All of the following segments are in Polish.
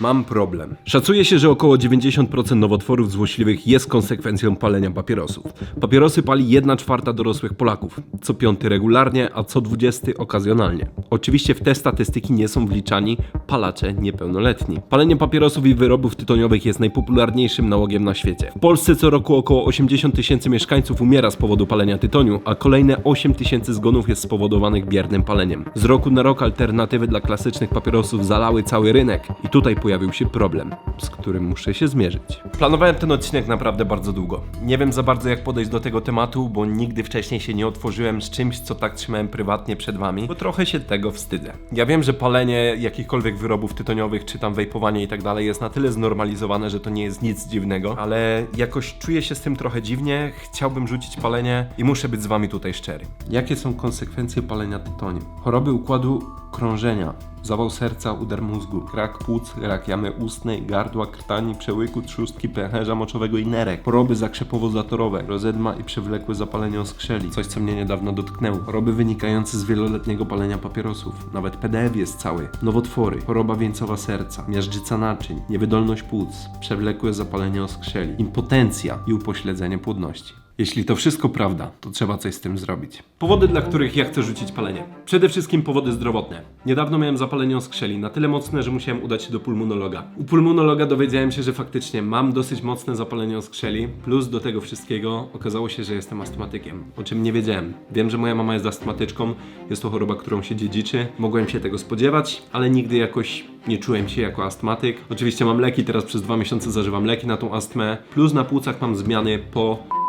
Mam problem. Szacuje się, że około 90% nowotworów złośliwych jest konsekwencją palenia papierosów. Papierosy pali 1 czwarta dorosłych Polaków, co piąty regularnie, a co dwudziesty okazjonalnie. Oczywiście w te statystyki nie są wliczani palacze niepełnoletni. Palenie papierosów i wyrobów tytoniowych jest najpopularniejszym nałogiem na świecie. W Polsce co roku około 80 tysięcy mieszkańców umiera z powodu palenia tytoniu, a kolejne 8 tysięcy zgonów jest spowodowanych biernym paleniem. Z roku na rok alternatywy dla klasycznych papierosów zalały cały rynek i tutaj pojawił się problem, z którym muszę się zmierzyć. Planowałem ten odcinek naprawdę bardzo długo. Nie wiem za bardzo jak podejść do tego tematu, bo nigdy wcześniej się nie otworzyłem z czymś, co tak trzymałem prywatnie przed wami, bo trochę się tego wstydzę. Ja wiem, że palenie jakichkolwiek wyrobów tytoniowych, czy tam wejpowanie i tak dalej jest na tyle znormalizowane, że to nie jest nic dziwnego, ale jakoś czuję się z tym trochę dziwnie, chciałbym rzucić palenie i muszę być z wami tutaj szczery. Jakie są konsekwencje palenia tytoniu? Choroby układu krążenia, zawał serca, udar mózgu, rak płuc, rak jamy ustnej, gardła, krtani, przełyku, trzustki, pęcherza moczowego i nerek, choroby zakrzepowo-zatorowe, rozedma i przewlekłe zapalenie oskrzeli, coś co mnie niedawno dotknęło, choroby wynikające z wieloletniego palenia papierosów, nawet PDF jest cały, nowotwory, choroba wieńcowa serca, miażdżyca naczyń, niewydolność płuc, przewlekłe zapalenie oskrzeli, impotencja i upośledzenie płodności. Jeśli to wszystko prawda, to trzeba coś z tym zrobić. Powody, dla których ja chcę rzucić palenie. Przede wszystkim powody zdrowotne. Niedawno miałem zapalenie oskrzeli, na tyle mocne, że musiałem udać się do pulmonologa. U pulmonologa dowiedziałem się, że faktycznie mam dosyć mocne zapalenie oskrzeli, plus do tego wszystkiego okazało się, że jestem astmatykiem, o czym nie wiedziałem. Wiem, że moja mama jest astmatyczką, jest to choroba, którą się dziedziczy. Mogłem się tego spodziewać, ale nigdy jakoś nie czułem się jako astmatyk. Oczywiście mam leki, teraz przez dwa miesiące zażywam leki na tą astmę, plus na płucach mam zmiany po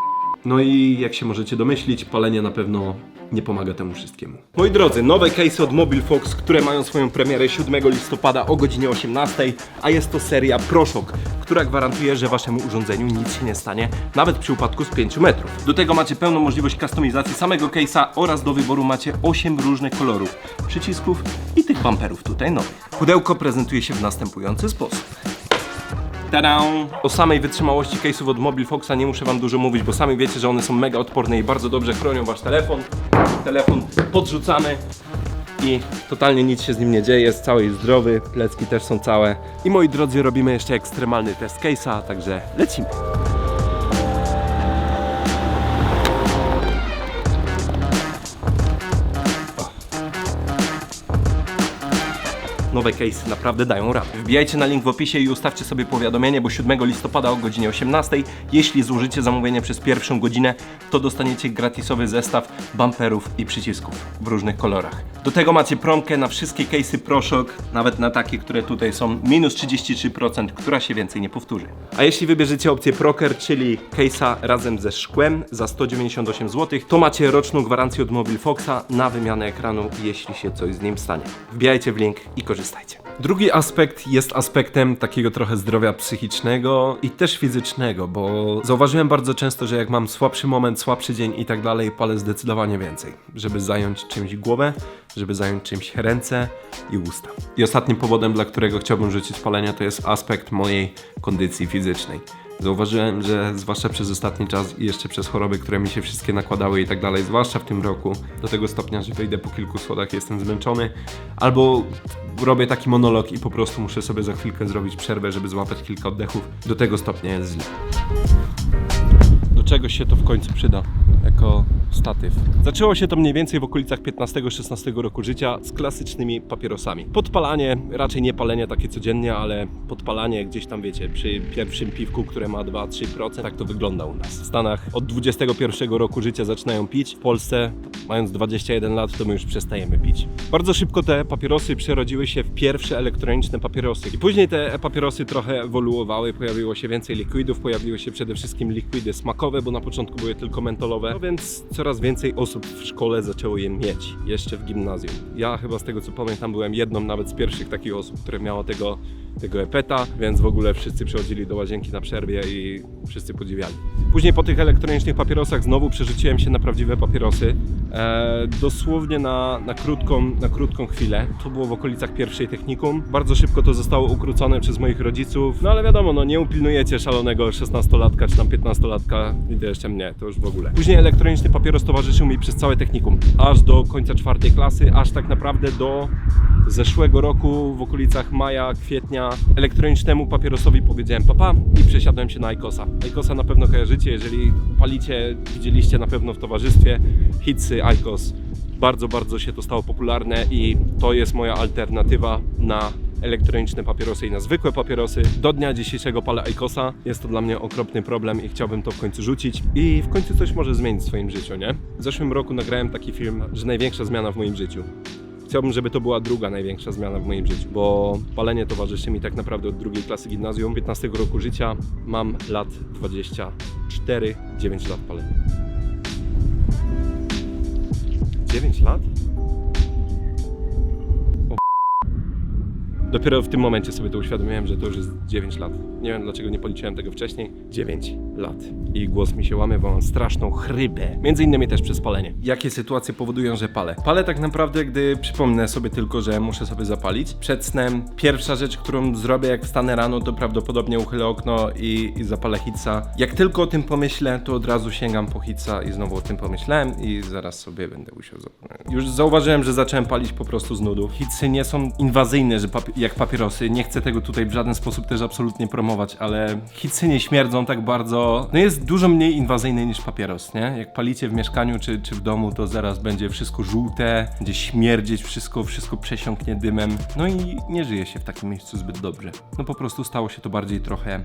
no i jak się możecie domyślić, palenie na pewno nie pomaga temu wszystkiemu. Moi drodzy, nowe case od Mobile Fox, które mają swoją premierę 7 listopada o godzinie 18, a jest to seria ProShock, która gwarantuje, że waszemu urządzeniu nic się nie stanie, nawet przy upadku z 5 metrów. Do tego macie pełną możliwość kustomizacji samego case'a oraz do wyboru macie 8 różnych kolorów przycisków i tych bumperów tutaj nowych. Pudełko prezentuje się w następujący sposób. Tada! O samej wytrzymałości case'ów od Mobile Foxa nie muszę wam dużo mówić, bo sami wiecie, że one są mega odporne i bardzo dobrze chronią wasz telefon. Telefon podrzucamy i totalnie nic się z nim nie dzieje, jest cały i zdrowy, plecki też są całe. I moi drodzy, robimy jeszcze ekstremalny test case'a, także lecimy. Nowe case naprawdę dają radę. Wbijajcie na link w opisie i ustawcie sobie powiadomienie, bo 7 listopada o godzinie 18, jeśli złożycie zamówienie przez pierwszą godzinę, to dostaniecie gratisowy zestaw bumperów i przycisków w różnych kolorach. Do tego macie promkę na wszystkie case'y ProShock, nawet na takie, które tutaj są, minus 33%, która się więcej nie powtórzy. A jeśli wybierzecie opcję Proker, czyli case'a razem ze szkłem za 198 zł, to macie roczną gwarancję od Mobile Foxa na wymianę ekranu, jeśli się coś z nim stanie. Wbijajcie w link i korzystajcie. Drugi aspekt jest aspektem takiego trochę zdrowia psychicznego i też fizycznego, bo zauważyłem bardzo często, że jak mam słabszy moment, słabszy dzień i tak dalej, palę zdecydowanie więcej, żeby zająć czymś głowę, żeby zająć czymś ręce i usta. I ostatnim powodem, dla którego chciałbym rzucić palenie, to jest aspekt mojej kondycji fizycznej. Zauważyłem, że zwłaszcza przez ostatni czas i jeszcze przez choroby, które mi się wszystkie nakładały i tak dalej, zwłaszcza w tym roku, do tego stopnia, że wyjdę po kilku schodach, jestem zmęczony, albo robię taki monolog i po prostu muszę sobie za chwilkę zrobić przerwę, żeby złapać kilka oddechów. Do tego stopnia jest źle. Do czegoś się to w końcu przyda, jako statyw. Zaczęło się to mniej więcej w okolicach 15-16 roku życia z klasycznymi papierosami. Podpalanie, raczej nie palenie takie codziennie, ale podpalanie gdzieś tam wiecie, przy pierwszym piwku, które ma 2-3%, tak to wygląda u nas. W Stanach od 21 roku życia zaczynają pić, w Polsce mając 21 lat to my już przestajemy pić. Bardzo szybko te papierosy przerodziły się w pierwsze elektroniczne papierosy. I później te papierosy trochę ewoluowały, pojawiło się więcej likwidów, pojawiły się przede wszystkim likwidy smakowe, bo na początku były tylko mentolowe, no więc coraz więcej osób w szkole zaczęło je mieć, jeszcze w gimnazjum. Ja chyba z tego co pamiętam byłem jedną nawet z pierwszych takich osób, które miało tego, tego epeta, więc w ogóle wszyscy przychodzili do łazienki na przerwie i wszyscy podziwiali. Później po tych elektronicznych papierosach znowu przerzuciłem się na prawdziwe papierosy. E, dosłownie na, na, krótką, na krótką chwilę. To było w okolicach pierwszej technikum. Bardzo szybko to zostało ukrócone przez moich rodziców. No ale wiadomo, no nie upilnujecie szalonego 16-latka czy tam 15-latka i jeszcze mnie, to już w ogóle. Później elektroniczny papieros towarzyszył mi przez całe technikum. Aż do końca czwartej klasy, aż tak naprawdę do zeszłego roku w okolicach maja, kwietnia dnia elektronicznemu papierosowi powiedziałem papa i przesiadłem się na Aikosa. Aikosa na pewno kojarzycie, jeżeli palicie, widzieliście na pewno w towarzystwie hitsy Aikos. Bardzo, bardzo się to stało popularne i to jest moja alternatywa na elektroniczne papierosy i na zwykłe papierosy. Do dnia dzisiejszego palę Aikosa. Jest to dla mnie okropny problem i chciałbym to w końcu rzucić i w końcu coś może zmienić w swoim życiu, nie? W zeszłym roku nagrałem taki film, że największa zmiana w moim życiu. Chciałbym, żeby to była druga największa zmiana w moim życiu, bo palenie towarzyszy mi tak naprawdę od drugiej klasy gimnazjum, 15 roku życia, mam lat 24, 9 lat palenia. 9 lat? Dopiero w tym momencie sobie to uświadomiłem, że to już jest 9 lat. Nie wiem dlaczego nie policzyłem tego wcześniej. 9 lat. I głos mi się łamie, bo mam straszną chrypę. Między innymi też przez palenie. Jakie sytuacje powodują, że palę? Palę tak naprawdę, gdy przypomnę sobie tylko, że muszę sobie zapalić. Przed snem pierwsza rzecz, którą zrobię jak wstanę rano, to prawdopodobnie uchylę okno i, i zapalę hitsa. Jak tylko o tym pomyślę, to od razu sięgam po hitsa i znowu o tym pomyślałem i zaraz sobie będę usiąść. Już zauważyłem, że zacząłem palić po prostu z nudu. Hitsy nie są inwazyjne, że papi- jak papierosy. Nie chcę tego tutaj w żaden sposób też absolutnie promować, ale hitsy nie śmierdzą tak bardzo. No jest dużo mniej inwazyjny niż papieros, nie? Jak palicie w mieszkaniu czy, czy w domu, to zaraz będzie wszystko żółte, będzie śmierdzieć wszystko, wszystko przesiąknie dymem. No i nie żyje się w takim miejscu zbyt dobrze. No po prostu stało się to bardziej trochę,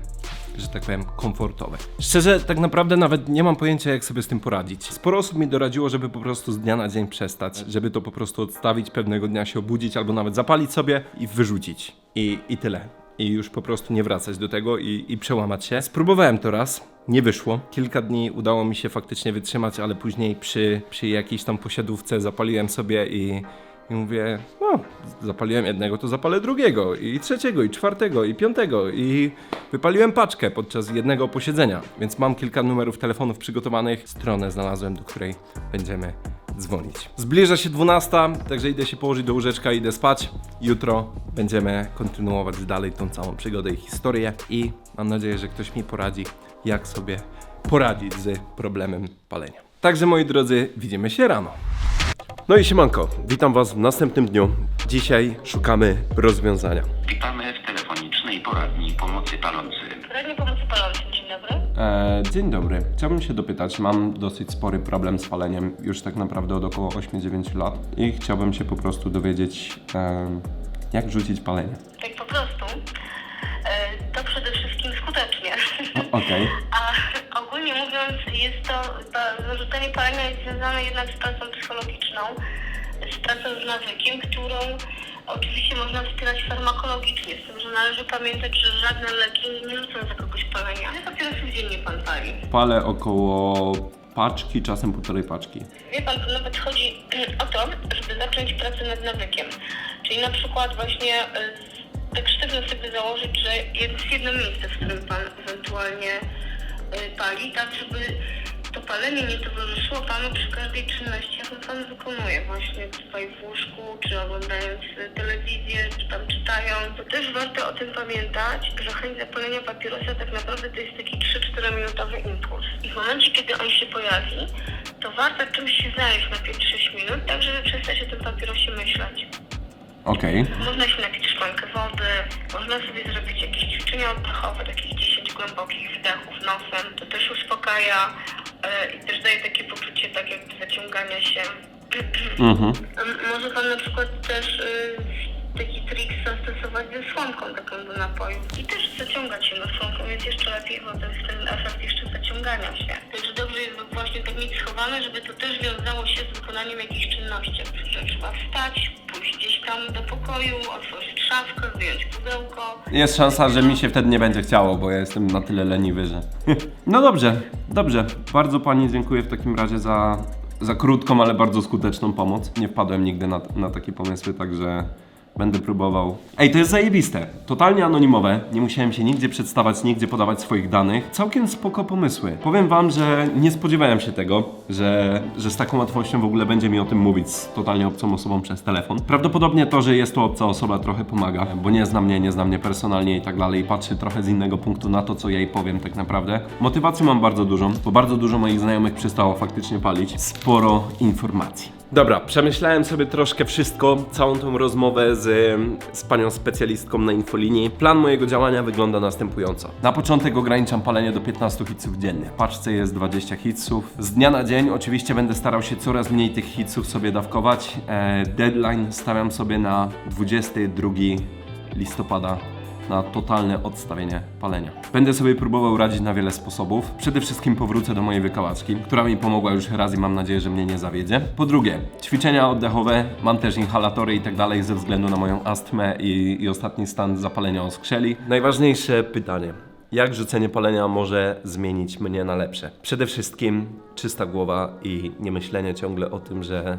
że tak powiem, komfortowe. Szczerze, tak naprawdę nawet nie mam pojęcia, jak sobie z tym poradzić. Sporo osób mi doradziło, żeby po prostu z dnia na dzień przestać, żeby to po prostu odstawić, pewnego dnia się obudzić albo nawet zapalić sobie i wyrzucić. I, i tyle i już po prostu nie wracać do tego i, i przełamać się. Spróbowałem to raz, nie wyszło. Kilka dni udało mi się faktycznie wytrzymać, ale później przy, przy jakiejś tam posiadówce zapaliłem sobie i, i mówię, no, zapaliłem jednego, to zapalę drugiego, i trzeciego, i czwartego, i piątego, i wypaliłem paczkę podczas jednego posiedzenia, więc mam kilka numerów telefonów przygotowanych. Stronę znalazłem, do której będziemy dzwonić. Zbliża się 12, także idę się położyć do łóżeczka, idę spać. Jutro będziemy kontynuować dalej tą całą przygodę i historię i mam nadzieję, że ktoś mi poradzi, jak sobie poradzić z problemem palenia. Także moi drodzy, widzimy się rano. No i siemanko, witam was w następnym dniu. Dzisiaj szukamy rozwiązania. Witamy w telefonicznej poradni pomocy palący. Radnie Pomocy dzień dobry. E, dzień dobry. Chciałbym się dopytać, mam dosyć spory problem z paleniem, już tak naprawdę od około 8-9 lat i chciałbym się po prostu dowiedzieć, e, jak rzucić palenie. Tak po prostu. E, To przede wszystkim skutecznie. Okej. A ogólnie mówiąc, jest to, to zarzucenie palenia jest związane jednak z pracą psychologiczną, z pracą z nawykiem, którą oczywiście można wspierać farmakologicznie, z tym, że należy pamiętać, że żadne leki nie rzucą za kogoś palenia. Ile papierosów dziennie pan pali? Palę około paczki, czasem półtorej paczki. Wie pan, to nawet chodzi o to, żeby zacząć pracę nad nawykiem. Czyli na przykład właśnie y, tak sztywno sobie założyć, że jest jedno miejsce, w którym pan ewentualnie y, pali, tak żeby to palenie nie towarzyszyło panu przy każdej czynności, jaką pan wykonuje, właśnie tutaj w łóżku, czy oglądając telewizję, czy tam czytając. To też warto o tym pamiętać, że chęć zapalenia papierosa tak naprawdę to jest taki 3-4 minutowy impuls. I w momencie, kiedy on się pojawi, to warto czymś się zająć na 5-6 minut, tak żeby przestać o tym papierosie myśleć. Okej. Można się napić szklankę wody, można sobie zrobić jakieś ćwiczenia oddechowe, takich 10 głębokich wdechów nosem. To też uspokaja i też daje takie poczucie tak jakby zaciągania się. Mhm. Może pan na przykład też y, taki trik zastosować ze słomką taką do napoju i też zaciągać się na słomką, więc jeszcze lepiej, bo to jest ten efekt jeszcze zaciągania się. Także dobrze jest właśnie tak mieć schowane, żeby to też wiązało się z wykonaniem jakichś czynności, że trzeba wstać, tam do pokoju, otworzyć szafkę, wyjąć pudełko. Jest szansa, że mi się wtedy nie będzie chciało, bo ja jestem na tyle leniwy, że... No dobrze, dobrze. Bardzo pani dziękuję w takim razie za, za krótką, ale bardzo skuteczną pomoc. Nie wpadłem nigdy na, na takie pomysły, także będę próbował. Ej, to jest zajebiste. Totalnie anonimowe. Nie musiałem się nigdzie przedstawiać, nigdzie podawać swoich danych. Całkiem spoko pomysły. Powiem wam, że nie spodziewałem się tego, że, że z taką łatwością w ogóle będzie mi o tym mówić z totalnie obcą osobą przez telefon. Prawdopodobnie to, że jest to obca osoba trochę pomaga, bo nie zna mnie, nie zna mnie personalnie i tak dalej. Patrzy trochę z innego punktu na to, co ja jej powiem tak naprawdę. Motywacji mam bardzo dużą, bo bardzo dużo moich znajomych przestało faktycznie palić. Sporo informacji. Dobra, przemyślałem sobie troszkę wszystko, całą tą rozmowę z, z panią specjalistką na infolinii. Plan mojego działania wygląda następująco. Na początek ograniczam palenie do 15 hitsów dziennie. W paczce jest 20 hitsów. Z dnia na dzień oczywiście będę starał się coraz mniej tych hitsów sobie dawkować. E, deadline stawiam sobie na 22 listopada na totalne odstawienie palenia. Będę sobie próbował radzić na wiele sposobów. Przede wszystkim powrócę do mojej wykałaczki, która mi pomogła już raz i mam nadzieję, że mnie nie zawiedzie. Po drugie, ćwiczenia oddechowe, mam też inhalatory i tak dalej ze względu na moją astmę i, i ostatni stan zapalenia oskrzeli. Najważniejsze pytanie. Jak rzucenie palenia może zmienić mnie na lepsze? Przede wszystkim czysta głowa i nie myślenie ciągle o tym, że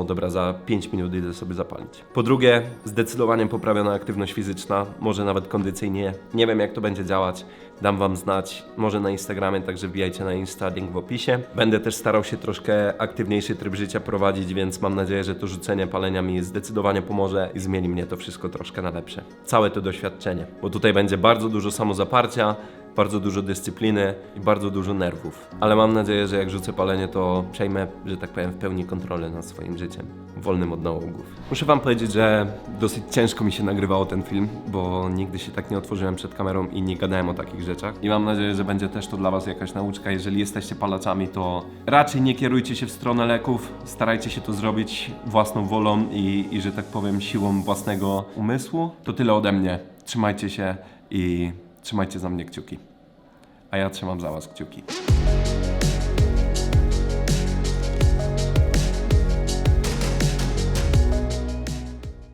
o dobra, za 5 minut idę sobie zapalić. Po drugie, zdecydowanie poprawiona aktywność fizyczna, może nawet kondycyjnie. Nie wiem jak to będzie działać, dam wam znać, może na Instagramie, także wbijajcie na Insta, link w opisie. Będę też starał się troszkę aktywniejszy tryb życia prowadzić, więc mam nadzieję, że to rzucenie palenia mi zdecydowanie pomoże i zmieni mnie to wszystko troszkę na lepsze. Całe to doświadczenie, bo tutaj będzie bardzo dużo samozaparcia, bardzo dużo dyscypliny i bardzo dużo nerwów. Ale mam nadzieję, że jak rzucę palenie, to przejmę, że tak powiem, w pełni kontrolę nad swoim życiem, wolnym od nałogów. Muszę wam powiedzieć, że dosyć ciężko mi się nagrywało ten film, bo nigdy się tak nie otworzyłem przed kamerą i nie gadałem o takich rzeczach. I mam nadzieję, że będzie też to dla was jakaś nauczka. Jeżeli jesteście palaczami, to raczej nie kierujcie się w stronę leków, starajcie się to zrobić własną wolą i, i że tak powiem, siłą własnego umysłu. To tyle ode mnie. Trzymajcie się i trzymajcie za mnie kciuki. A ja trzymam za was kciuki.